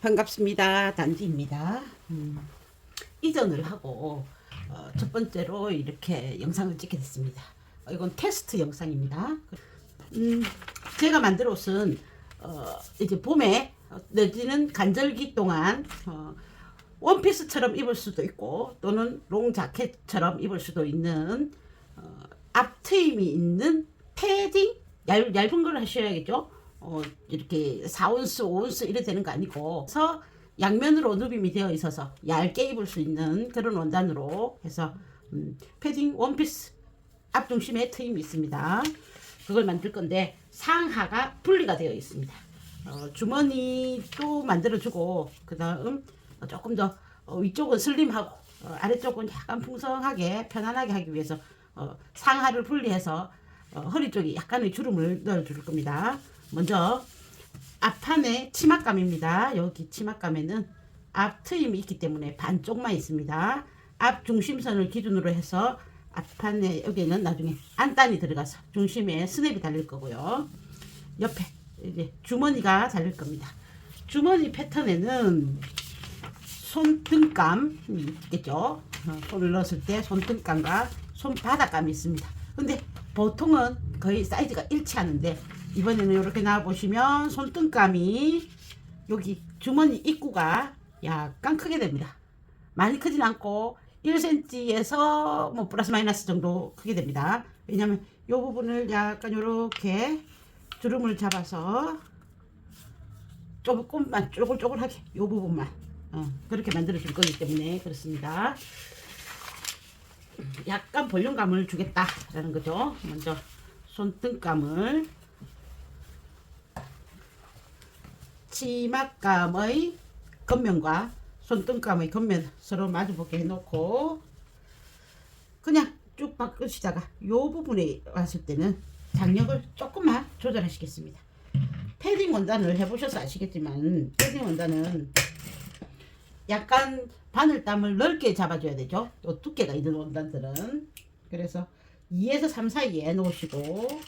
반갑습니다. 단지입니다. 음, 이전을 하고 어, 첫 번째로 이렇게 영상을 찍게 됐습니다. 어, 이건 테스트 영상입니다. 음, 제가 만든 옷은 어, 이제 봄에 어, 내지는 간절기 동안 어, 원피스처럼 입을 수도 있고 또는 롱 자켓처럼 입을 수도 있는 어, 앞트임이 있는 패딩 얇, 얇은 걸 하셔야겠죠. 어, 이렇게 4온스, 5온스 이래 되는 거 아니고 그래서 양면으로 누빔이 되어 있어서 얇게 입을 수 있는 그런 원단으로 해서 음, 패딩 원피스 앞중심에 트임이 있습니다. 그걸 만들 건데 상하가 분리가 되어 있습니다. 어, 주머니도 만들어주고 그 다음 조금 더 어, 위쪽은 슬림하고 어, 아래쪽은 약간 풍성하게 편안하게 하기 위해서 어, 상하를 분리해서 어, 허리 쪽에 약간의 주름을 넣어줄 겁니다. 먼저 앞판에 치맛감입니다. 여기 치맛감에는 앞 트임이 있기 때문에 반쪽만 있습니다. 앞 중심선을 기준으로 해서 앞판에 여기는 나중에 안단이 들어가서 중심에 스냅이 달릴 거고요. 옆에 이제 주머니가 달릴 겁니다. 주머니 패턴에는 손등감이 있겠죠. 어, 손을 넣었을 때 손등감과 손바닥감이 있습니다. 근데 보통은 거의 사이즈가 일치하는데 이번에는 이렇게 나와 보시면 손등감이 여기 주머니 입구가 약간 크게 됩니다. 많이 크진 않고 1cm에서 뭐 플러스 마이너스 정도 크게 됩니다. 왜냐면 이 부분을 약간 이렇게 주름을 잡아서 조금만 쪼글쪼글하게 이 부분만 어, 그렇게 만들어 줄 거기 때문에 그렇습니다. 약간 볼륨감을 주겠다라는 거죠. 먼저 손등감을 치맛감의 겉면과 손등감의 겉면 서로 마주보게 해놓고 그냥 쭉 바꾸시다가 요 부분에 왔을 때는 장력을 조금만 조절하시겠습니다. 패딩 원단을 해보셔서 아시겠지만 패딩 원단은 약간 바늘땀을 넓게 잡아줘야 되죠. 또 두께가 있는 원단들은 그래서 2에서 3 사이에 놓으시고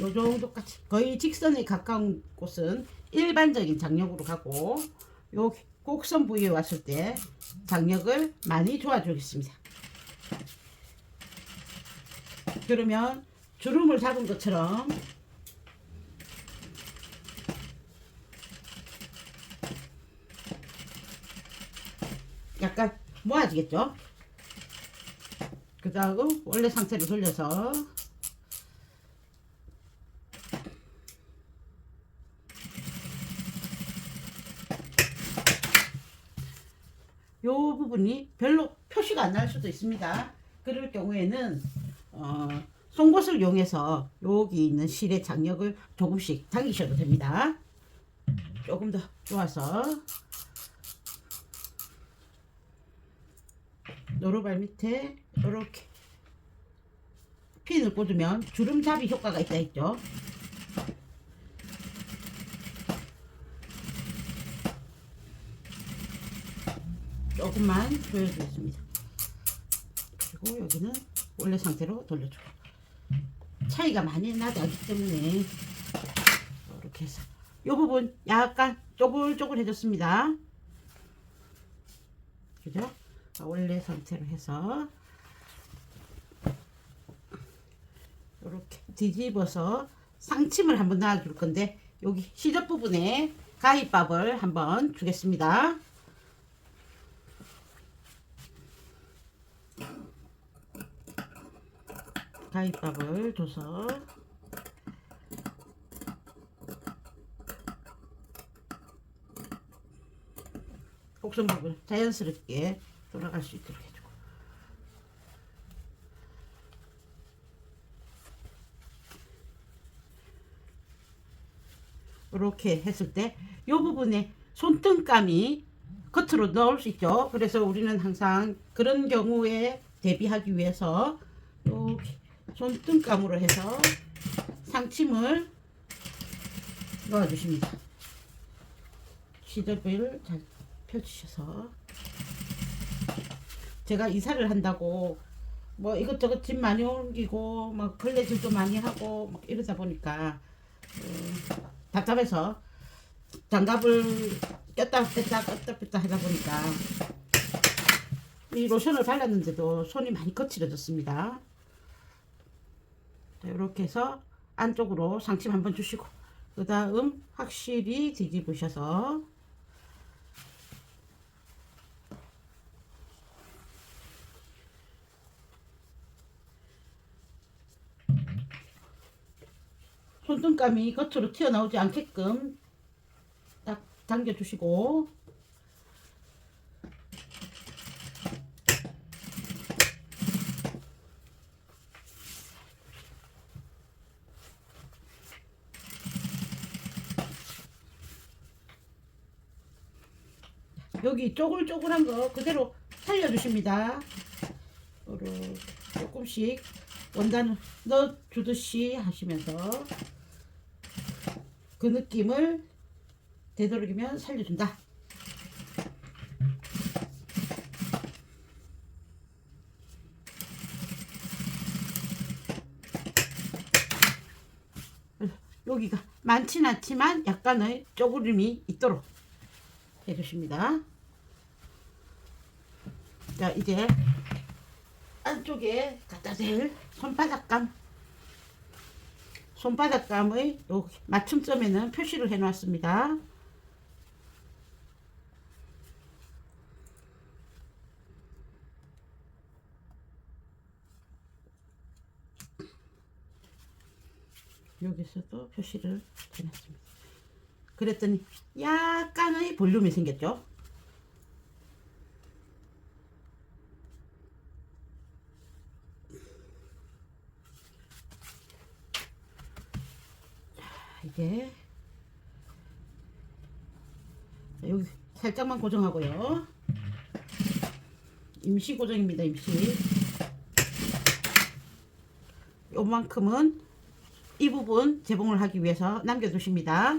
요 정도까지 거의 직선에 가까운 곳은 일반적인 장력으로 가고 요 곡선 부위에 왔을 때 장력을 많이 좋아주겠습니다. 그러면 주름을 잡은 것처럼 약간 모아지겠죠? 그 다음 원래 상태로 돌려서 요 부분이 별로 표시가 안 날 수도 있습니다. 그럴 경우에는 어, 송곳을 이용해서 여기 있는 실의 장력을 조금씩 당기셔도 됩니다. 조금 더 좋아서 노루발 밑에 이렇게 핀을 꽂으면 주름잡이 효과가 있다 했죠. 조금만 조여주겠습니다. 그리고 여기는 원래 상태로 돌려주고 차이가 많이 나지 않기 때문에 이렇게 해서 이 부분 약간 쪼글쪼글해졌습니다. 그죠? 자, 원래 상태로 해서 이렇게 뒤집어서 상침을 한번 놔줄 건데 여기 시접 부분에 가위밥을 한번 주겠습니다. 가위밥을 곡선 부분 자연스럽게 돌아갈 수 있도록 해주고 이렇게 했을 때 이 부분에 손등감이 겉으로 넣을 수 있죠. 그래서 우리는 항상 그런 경우에 대비하기 위해서 이렇게 손등감으로 해서 상침을 넣어주십니다. 시접을 잘 펴주셔서 제가 이사를 한다고 뭐 이것저것 짐 많이 옮기고 막 걸레질도 많이 하고 막 이러다 보니까 어, 답답해서 장갑을 꼈다 뺐다 꼈다 뺐다 하다 보니까 이 로션을 발랐는데도 손이 많이 거칠어졌습니다. 자, 이렇게 해서 안쪽으로 상침 한번 주시고 그 다음 확실히 뒤집으셔서 손등감이 겉으로 튀어나오지 않게끔 딱 당겨주시고 여기 쪼글쪼글한 거 그대로 살려주십니다. 조금씩 원단을 넣어주듯이 하시면서 그 느낌을 되도록이면 살려준다. 여기가 많진 않지만 약간의 쪼그림이 있도록 해주십니다. 자 이제 안쪽에 갖다 댈 손바닥감 손바닥감의 요 맞춤점에는 표시를 해 놨습니다. 여기서도 표시를 해놨습니다. 그랬더니 약간의 볼륨이 생겼죠. 이게 자, 여기 살짝만 고정하고요. 임시 고정입니다. 임시. 요만큼은 이 부분 재봉을 하기 위해서 남겨두십니다.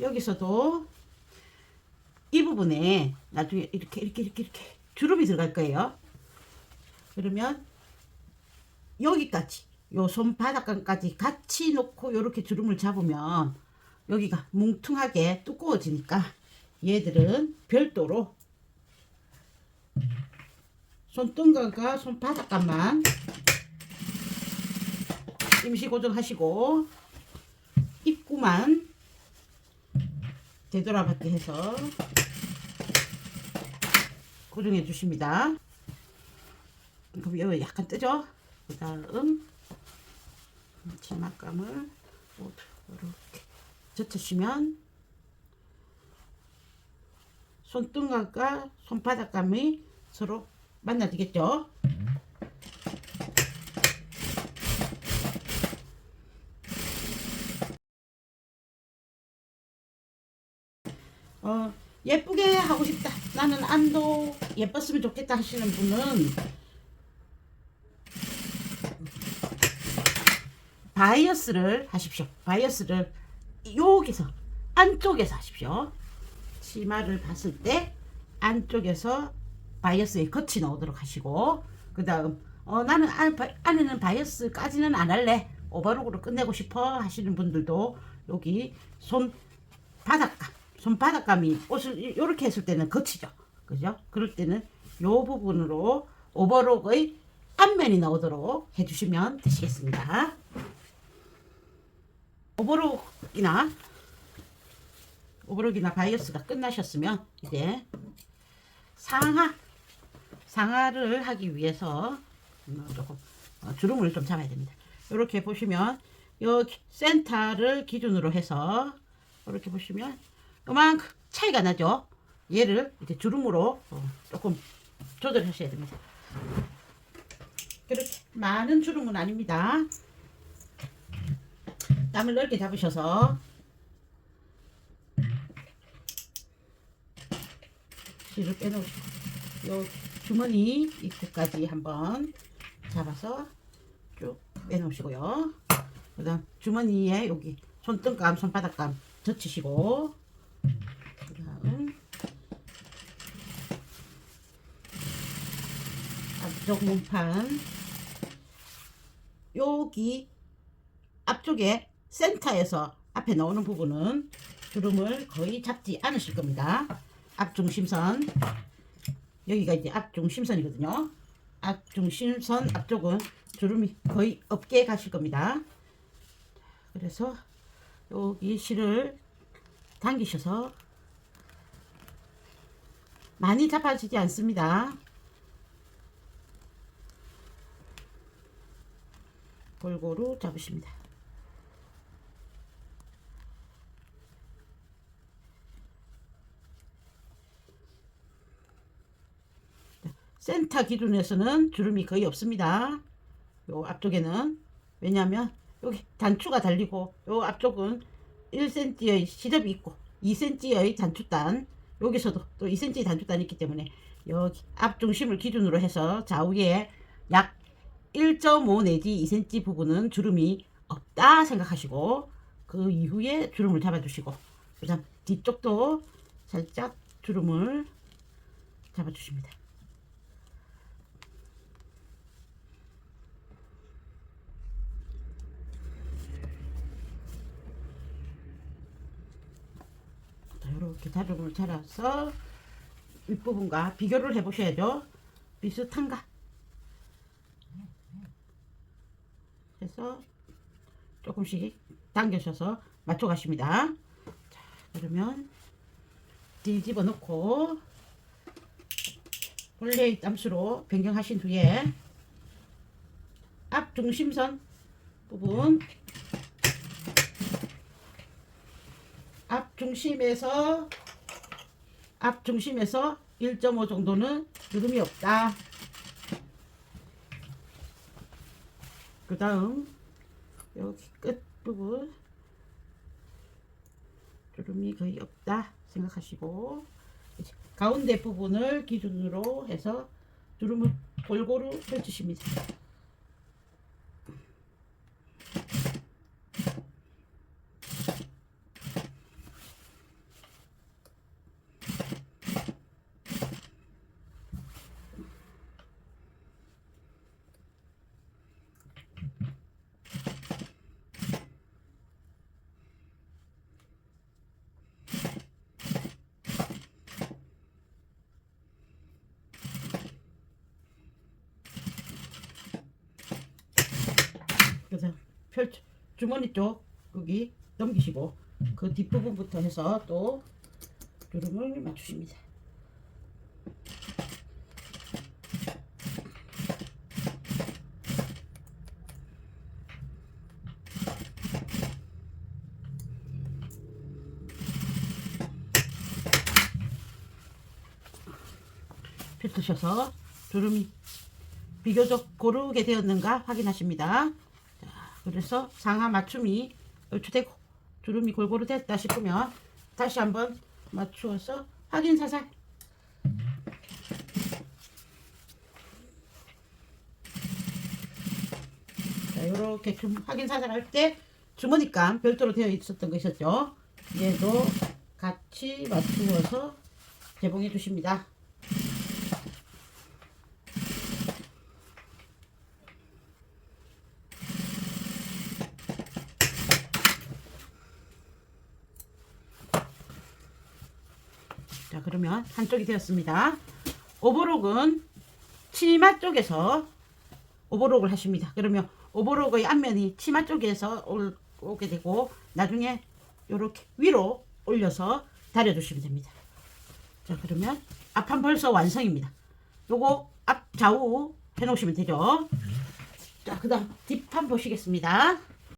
여기서도 이 부분에 나중에 이렇게 이렇게 이렇게 이렇게 주름이 들어갈 거예요. 그러면 여기까지 요 손바닥감까지 같이 놓고 이렇게 주름을 잡으면 여기가 뭉퉁하게 두꺼워지니까 얘들은 별도로 손등감과 손바닥감만 임시 고정하시고 입구만 되돌아받게 해서 고정해 주십니다. 그럼 여기 약간 뜨죠? 그 다음 치마감을 모두 이렇게 젖혀주시면 손등감과 손바닥감이 서로 만나지겠죠? 어, 예쁘게 하고 싶다. 나는 안도 예뻤으면 좋겠다 하시는 분은 바이어스를 하십시오. 바이어스를 여기서 안쪽에서 하십시오. 치마를 봤을 때 안쪽에서 바이어스에 겉이 나오도록 하시고 그 다음 어, 나는 안, 바, 안에는 바이어스까지는 안 할래 오버록으로 끝내고 싶어 하시는 분들도 여기 손 바닥감 손 바닥감이 옷을 이렇게 했을 때는 거치죠. 그죠? 그럴 때는 요 부분으로 오버록의 앞면이 나오도록 해주시면 되시겠습니다. 오버록이나 오버록이나 바이어스가 끝나셨으면 이제 상하 상하를 하기 위해서 음, 조금 어, 주름을 좀 잡아야 됩니다. 이렇게 보시면 여기 센터를 기준으로 해서 이렇게 보시면 요만큼 차이가 나죠. 얘를 이제 주름으로 어, 조금 조절하셔야 됩니다. 그렇게 많은 주름은 아닙니다. 땀을 넓게 잡으셔서 실을 빼놓으시고 요 주머니 입구까지 한번 잡아서 쭉 빼놓으시고요. 그 다음 주머니에 여기 손등감, 손바닥감 젖히시고 그 다음 앞쪽 몸판 여기 앞쪽에 센터에서 앞에 나오는 부분은 주름을 거의 잡지 않으실 겁니다. 앞중심선 여기가 이제 앞중심선이거든요. 앞중심선 앞쪽은 주름이 거의 없게 가실 겁니다. 그래서 여기 실을 당기셔서 많이 잡아지지 않습니다. 골고루 잡으십니다. 센터 기준에서는 주름이 거의 없습니다. 요 앞쪽에는 왜냐하면 여기 단추가 달리고 요 앞쪽은 1cm의 시접이 있고 2cm의 단추단 여기서도 또 2cm 단추단이 있기 때문에 여기 앞중심을 기준으로 해서 좌우에 약 1.5 내지 2cm 부분은 주름이 없다 생각하시고 그 이후에 주름을 잡아주시고 그다음 뒤쪽도 살짝 주름을 잡아주십니다. 자, 이렇게 자르를 잘라서 윗부분과 비교를 해보셔야죠. 비슷한가? 해서 조금씩 당겨셔서 맞춰가십니다. 자, 그러면 뒤집어 놓고 본래의 땀수로 변경하신 후에 앞 중심선 부분 앞 중심에서 앞 중심에서 1.5 정도는 주름이 없다. 그 다음 여기 끝 부분 주름이 거의 없다 생각하시고 가운데 부분을 기준으로 해서 주름을 골고루 펼치십니다. 그래서 펼 주머니 쪽 여기 넘기시고 그 뒷부분부터 해서 또 주름을 맞추십니다. 펼치셔서 주름이 비교적 고르게 되었는가 확인하십니다. 자, 그래서 상하 맞춤이 얼추되고 주름이 골고루 됐다 싶으면 다시 한번 맞추어서 확인 사살. 자, 이렇게 좀 확인 사살할 때 주머니감 별도로 되어 있었던 거 있었죠. 얘도 같이 맞추어서 개봉해 주십니다. 자 그러면 한쪽이 되었습니다. 오버록은 치마 쪽에서 오버록을 하십니다. 그러면 오버록의 앞면이 치마 쪽에서 올, 오게 되고 나중에 이렇게 위로 올려서 다려주시면 됩니다. 자 그러면 앞판 벌써 완성입니다. 요거 앞 좌우 해놓으시면 되죠. 자 그 다음 뒷판 보시겠습니다.